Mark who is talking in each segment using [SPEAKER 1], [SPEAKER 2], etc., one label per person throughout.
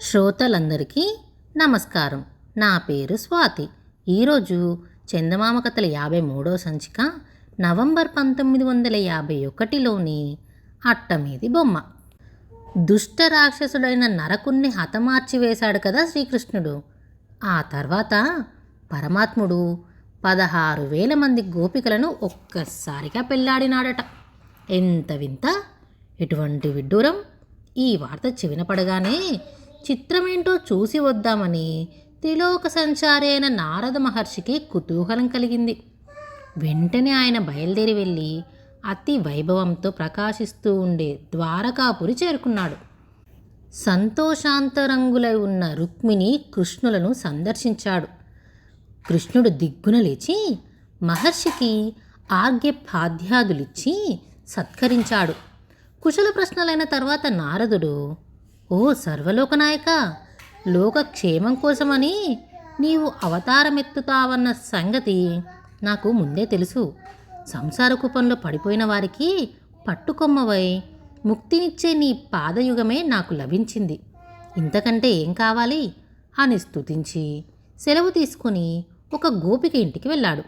[SPEAKER 1] శ్రోతలందరికీ నమస్కారం. నా పేరు స్వాతి. ఈరోజు చందమామ కథల యాభై మూడో సంచిక నవంబర్ పంతొమ్మిది వందల యాభై ఒకటిలోని అట్టమీది బొమ్మ. దుష్ట రాక్షసుడైన నరకుణ్ణి హతమార్చి వేశాడు కదా శ్రీకృష్ణుడు. ఆ తర్వాత పరమాత్ముడు పదహారు వేల మంది గోపికలను ఒక్కసారిగా పెళ్ళాడినాడట ఎంత వింత ఎటువంటి విడ్డూరం. ఈ వార్త చివినపడగానే పడగానే చిత్రమేంటో చూసి వద్దామని త్రిలోక సంచారి అయిన నారద మహర్షికి కుతూహలం కలిగింది. వెంటనే ఆయన బయలుదేరి వెళ్ళి అతి వైభవంతో ప్రకాశిస్తూ ఉండే ద్వారకాపురి చేరుకున్నాడు. సంతోషాంతరంగులై ఉన్న రుక్మిణి కృష్ణులను సందర్శించాడు. కృష్ణుడు దిగ్గున లేచి మహర్షికి ఆర్ఘ్యపాధ్యాదులిచ్చి సత్కరించాడు. కుశల ప్రశ్నలైన తర్వాత నారదుడు ఓ సర్వలోకనాయక లోకక్షేమం కోసమని నీవు అవతారమెత్తుతావన్న సంగతి నాకు ముందే తెలుసు. సంసార కూపంలో పడిపోయిన వారికి పట్టుకొమ్మవై ముక్తినిచ్చే నీ పాదయుగమే నాకు లభించింది. ఇంతకంటే ఏం కావాలి? అని స్తుతించి సెలవు తీసుకుని ఒక గోపిక ఇంటికి వెళ్ళాడు.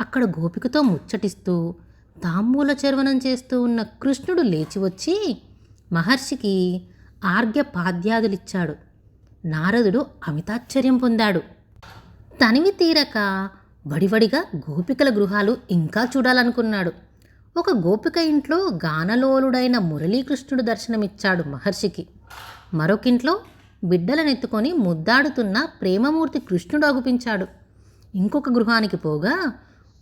[SPEAKER 1] అక్కడ గోపికతో ముచ్చటిస్తూ తాంబూల చర్వనం చేస్తూ ఉన్న కృష్ణుడు లేచి వచ్చి మహర్షికి ఆర్ఘ్యపాద్యాదులిచ్చాడు. నారదుడు అమితాశ్చర్యం పొందాడు. తనివి తీరక వడివడిగా గోపికల గృహాలు ఇంకా చూడాలనుకున్నాడు. ఒక గోపిక ఇంట్లో గానలోలుడైన మురళీకృష్ణుడు దర్శనమిచ్చాడు మహర్షికి. మరొకింట్లో బిడ్డలనెత్తుకొని ముద్దాడుతున్న ప్రేమమూర్తి కృష్ణుడు అగుపించాడు. ఇంకొక గృహానికి పోగా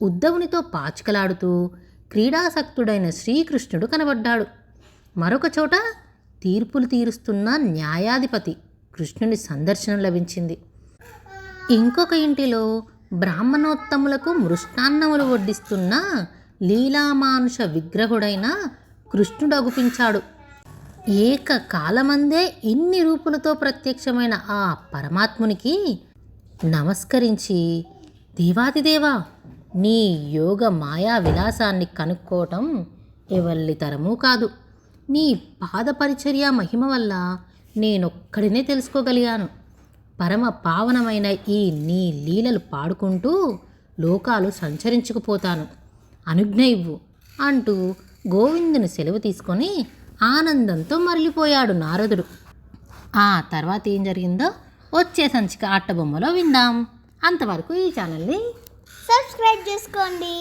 [SPEAKER 1] ఉద్దవునితో పాచికలాడుతూ క్రీడాసక్తుడైన శ్రీకృష్ణుడు కనబడ్డాడు. మరొక చోట తీర్పులు తీరుస్తున్న న్యాయాధిపతి కృష్ణుని సందర్శనం లభించింది. ఇంకొక ఇంటిలో బ్రాహ్మణోత్తములకు మృష్టాన్నములు వడ్డిస్తున్న లీలామానుష విగ్రహుడైన కృష్ణుడు అగుపించాడు. ఏకకాలమందే ఇన్ని రూపులతో ప్రత్యక్షమైన ఆ పరమాత్మునికి నమస్కరించి దేవాదిదేవా నీ యోగ మాయా విలాసాన్ని కనుక్కోవటం ఎవల్లి తరమూ కాదు. నీ పాదపరిచర్య మహిమ వల్ల నేనొక్కడినే తెలుసుకోగలిగాను. పరమ పావనమైన ఈ నీ లీలలు పాడుకుంటూ లోకాలు సంచరించుకుపోతాను. అనుజ్ఞ ఇవ్వు అంటూ గోవిందుని సెలవు తీసుకొని ఆనందంతో మరలిపోయాడు నారదుడు. ఆ తర్వాత ఏం జరిగిందో వచ్చే సంచిక ఆటబొమ్మలో విందాం. అంతవరకు ఈ ఛానల్ని
[SPEAKER 2] సబ్స్క్రైబ్ చేసుకోండి.